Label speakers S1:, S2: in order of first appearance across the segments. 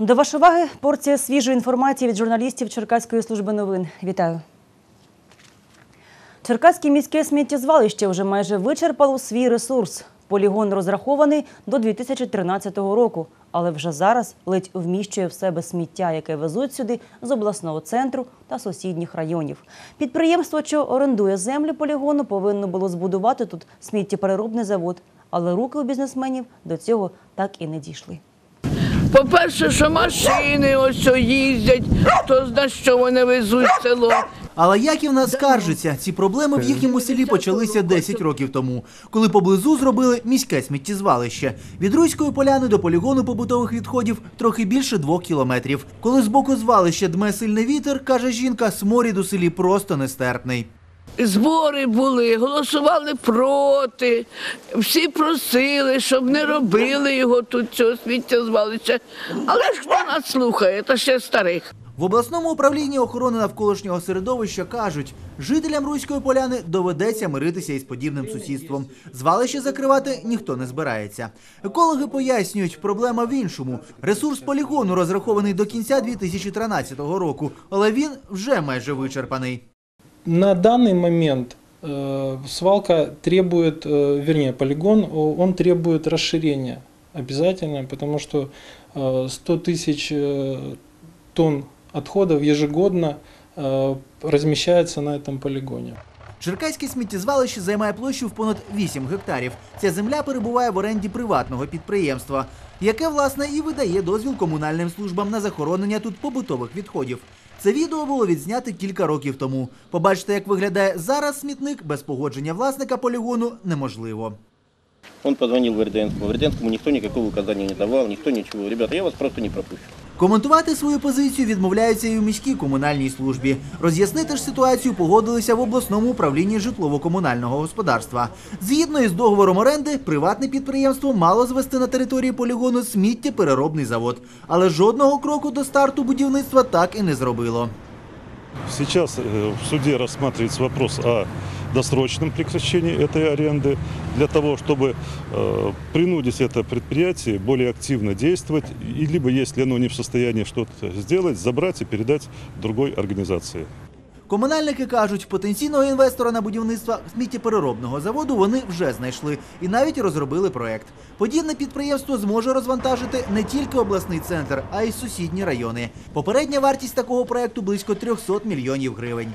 S1: До вашої уваги порція свіжої інформації від журналістів Черкаської служби новин. Вітаю. Черкаське міське сміттєзвалище вже майже вичерпало свій ресурс. Полігон розрахований до 2013 року, але вже зараз ледь вміщує в себе сміття, яке везуть сюди з обласного центру та сусідніх районів. Підприємство, що орендує землю полігону, повинно було збудувати тут сміттєпереробний завод, але руки у бізнесменів до цього так і не дійшли.
S2: По-перше, що машини ось їздять, хто зна, що вони везуть в село.
S3: Але Яківна скаржиться, ці проблеми в їхньому селі почалися 10 років тому, коли поблизу зробили міське сміттєзвалище. Від Руської поляни до полігону побутових відходів трохи більше двох кілометрів. Коли з боку звалища дме сильний вітер, каже жінка, сморід у селі просто нестерпний.
S2: Збори були, голосували проти. Всі просили, щоб не робили його тут, цього сміттєзвалища. Але ж хто нас слухає, та ще старих.
S3: В обласному управлінні охорони навколишнього середовища кажуть, жителям Руської поляни доведеться миритися із подібним сусідством. Звалище закривати ніхто не збирається. Екологи пояснюють, проблема в іншому. Ресурс полігону розрахований до кінця 2013 року, але він вже майже вичерпаний.
S4: На данный момент э, свалка требует, э, вернее, полигон, о- он требует расширения обязательно, потому что э, 100 тысяч э, тонн отходов ежегодно э, размещается на этом полигоне.
S3: Черкаське сміттєзвалище займає площу в понад 8 гектарів. Ця земля перебуває в оренді приватного підприємства, яке власне і видає дозвіл комунальним службам на захоронення тут побутових відходів. Це відео було відзняте кілька років тому. Побачите, як виглядає зараз смітник без погодження власника полігону неможливо.
S5: Он позвонил Верденскому. Верденскому никто никакого указания не давал, никто ничего. Ребята, я вас просто не пропущу.
S3: Коментувати свою позицію відмовляються і у міській комунальній службі. Роз'яснити ж ситуацію погодилися в обласному управлінні житлово-комунального господарства. Згідно із договором оренди, приватне підприємство мало звести на території полігону сміттєпереробний завод, але жодного кроку до старту будівництва так і не зробило.
S6: Сейчас э, в рассматривается вопрос о досрочном прекращении этой аренды для того, чтобы э, принудить это предприятие более активно действовать, и либо, если оно не в состоянии что-то сделать, забрать и передать другой организации.
S3: Комунальники кажуть, потенційного інвестора на будівництво сміттєпереробного заводу вони вже знайшли і навіть розробили проект. Подібне підприємство зможе розвантажити не тільки обласний центр, а й сусідні райони. Попередня вартість такого проекту близько 300 мільйонів гривень.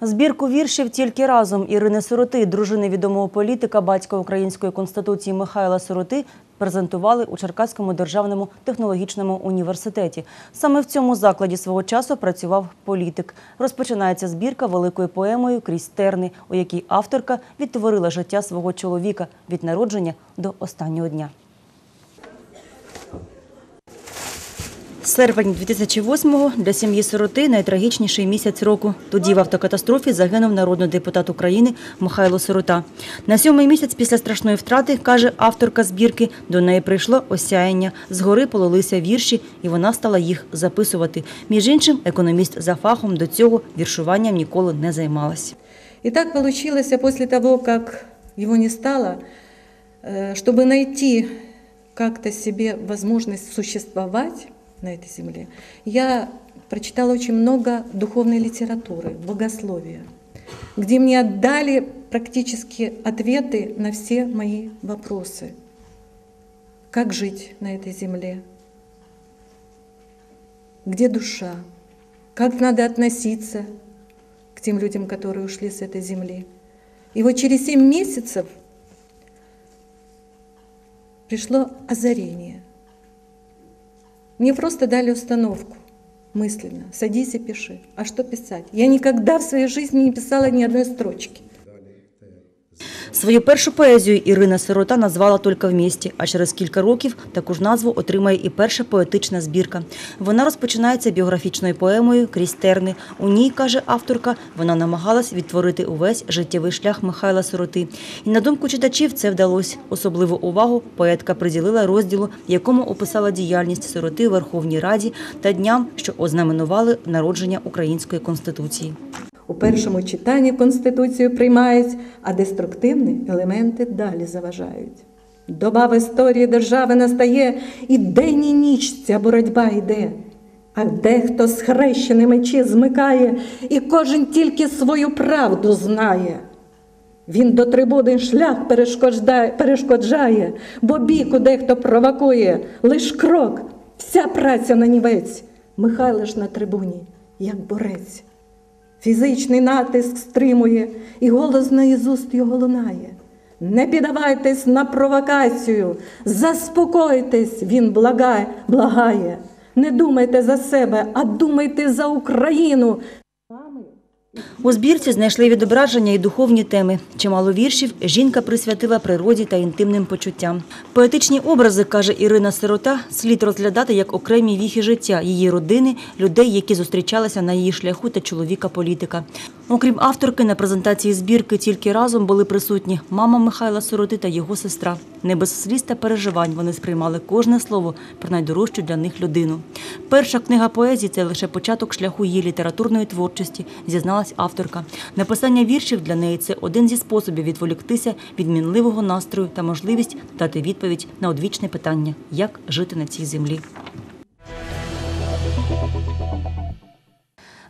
S1: Збірку віршів тільки разом Ірини Сироти, дружини відомого політика, батька української конституції Михайла Сироти, презентували у Черкаському державному технологічному університеті. Саме в цьому закладі свого часу працював політик. Розпочинається збірка великою поемою Крізь терни, у якій авторка відтворила життя свого чоловіка від народження до останнього дня. Серпень 2008-го для сім'ї сироти найтрагічніший місяць року. Тоді в автокатастрофі загинув народний депутат України Михайло Сирота. На сьомий місяць після страшної втрати, каже авторка збірки, до неї прийшло осяяння. Згори полилися вірші, і вона стала їх записувати. Між іншим, економіст за фахом до цього віршуванням ніколи не займалась.
S7: И так а после того, как его не стало, э, чтобы найти как-то себе возможность существовать на этой земле, я прочитала очень много духовной литературы, богословия, где мне отдали практически ответы на все мои вопросы. Как жить на этой земле? Где душа? Как надо относиться к тем людям, которые ушли с этой земли. И вот через семь месяцев пришло озарение. Мне просто дали установку мысленно. Садись и пиши. А что писать? Я никогда в своей жизни не писала ни одной строчки.
S1: Свою першу поезію Ірина Сирота назвала «Тільки в місті», а через кілька років таку ж назву отримає і перша поетична збірка. Вона розпочинається біографічною поемою «Крізь терни». У ній, каже авторка, вона намагалась відтворити увесь життєвий шлях Михайла Сироти. І на думку читачів це вдалося. Особливу увагу поетка приділила розділу, якому описала діяльність Сироти в Верховній Раді та дням, що ознаменували народження Української Конституції.
S7: У першому читанні Конституцію приймають, а деструктивні елементи далі заважають. Доба в історії держави настає, і день і ніч ця боротьба йде. А дехто з мечі змикає, і кожен тільки свою правду знає. Він до трибуни шлях перешкоджає, перешкоджає, бо біку дехто провокує, лиш крок, вся праця на нівець. Михайло ж на трибуні, як борець. Фізичний натиск стримує, і голос на із уст його лунає. Не піддавайтесь на провокацію, заспокойтесь, він благає, благає. Не думайте за себе, а думайте за Україну.
S1: У збірці знайшли відображення і духовні теми. Чимало віршів жінка присвятила природі та інтимним почуттям. Поетичні образи, каже Ірина Сирота, слід розглядати як окремі віхи життя її родини, людей, які зустрічалися на її шляху та чоловіка-політика. Окрім авторки, на презентації збірки тільки разом були присутні мама Михайла Сироти та його сестра. Не без сліз та переживань вони сприймали кожне слово про найдорожчу для них людину. Перша книга поезії це лише початок шляху її літературної творчості, зізналась авторка. Написання віршів для неї це один зі способів відволіктися від мінливого настрою та можливість дати відповідь на одвічне питання, як жити на цій землі.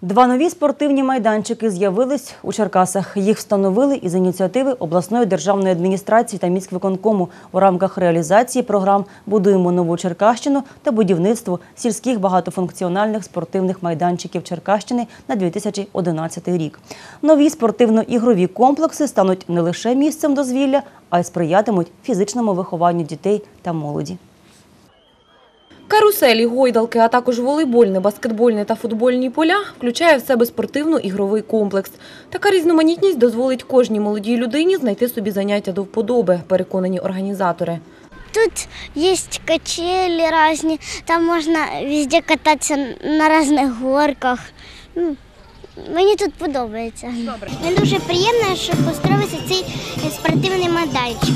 S1: Два нові спортивні майданчики з'явились у Черкасах. Їх встановили із ініціативи обласної державної адміністрації та міськвиконкому у рамках реалізації програм Будуємо нову Черкащину та будівництво сільських багатофункціональних спортивних майданчиків Черкащини на 2011 рік. Нові спортивно-ігрові комплекси стануть не лише місцем дозвілля, а й сприятимуть фізичному вихованню дітей та молоді.
S8: Каруселі, гойдалки, а також волейбольне, баскетбольне та футбольні поля включає в себе спортивно-ігровий комплекс. Така різноманітність дозволить кожній молодій людині знайти собі заняття до вподоби, переконані організатори.
S9: Тут есть качели разные, там можно везде кататься на разных горках. Ну, Мені тут подобається. Добре. Мені дуже приємно, що построївся цей спортивний майданчик.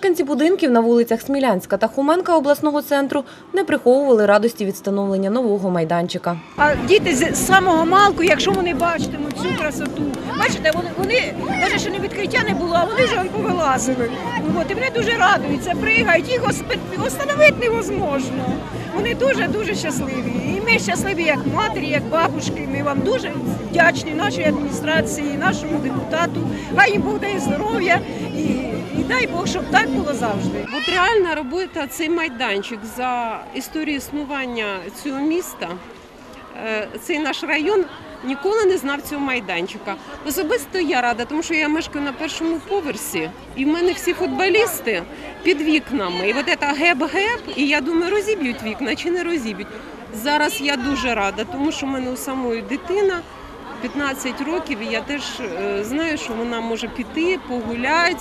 S8: Мешканці будинків на вулицях Смілянська та Хуменка обласного центру не приховували радості від встановлення нового майданчика.
S10: А діти з самого малку, якщо вони бачитимуть цю красоту, бачите, вони, вони навіть ще не відкриття не було, а вони вже повилазили. От, і вони дуже радуються, пригають, їх остановити невозможно. Вони дуже дуже щасливі. І ми щасливі як матері, як бабушки. Ми вам дуже вдячні нашій адміністрації, нашому депутату. Хай їм Бог дає здоров'я і, і дай Бог, щоб так було завжди.
S11: От реальна робота цей майданчик за історію існування цього міста. е, Цей наш район ніколи не знав цього майданчика. Особисто я рада, тому що я мешкаю на першому поверсі, і в мене всі футболісти під вікнами. І от це геп-геп, і я думаю, розіб'ють вікна чи не розіб'ють. Зараз я дуже рада, тому що в мене у самої дитина 15 років, і я теж е, знаю, що вона може піти, погуляти.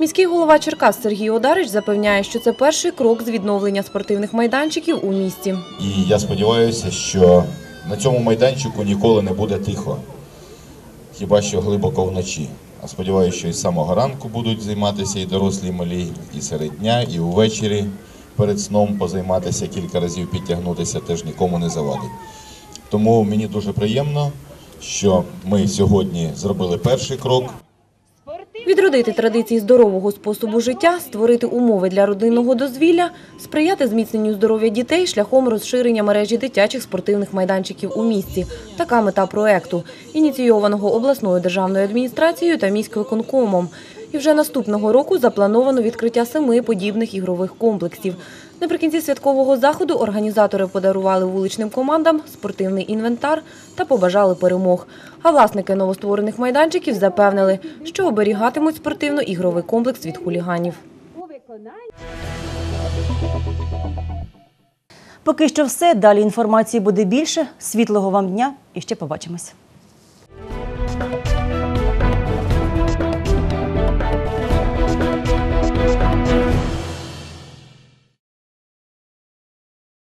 S8: Міський голова Черкас Сергій Одарич запевняє, що це перший крок з відновлення спортивних майданчиків у місті.
S12: І я сподіваюся, що на цьому майданчику ніколи не буде тихо, хіба що глибоко вночі. А сподіваюся, що і з самого ранку будуть займатися і дорослі, і малі, і серед дня, і увечері перед сном позайматися кілька разів, підтягнутися теж нікому не завадить. Тому мені дуже приємно, що ми сьогодні зробили перший крок.
S8: Відродити традиції здорового способу життя, створити умови для родинного дозвілля, сприяти зміцненню здоров'я дітей шляхом розширення мережі дитячих спортивних майданчиків у місті. Така мета проекту, ініційованого обласною державною адміністрацією та міськвиконкомом. І вже наступного року заплановано відкриття семи подібних ігрових комплексів. Наприкінці святкового заходу організатори подарували вуличним командам спортивний інвентар та побажали перемог. А власники новостворених майданчиків запевнили, що оберігатимуть спортивно-ігровий комплекс від хуліганів.
S1: Поки що все. Далі інформації буде більше. Світлого вам дня і ще побачимось.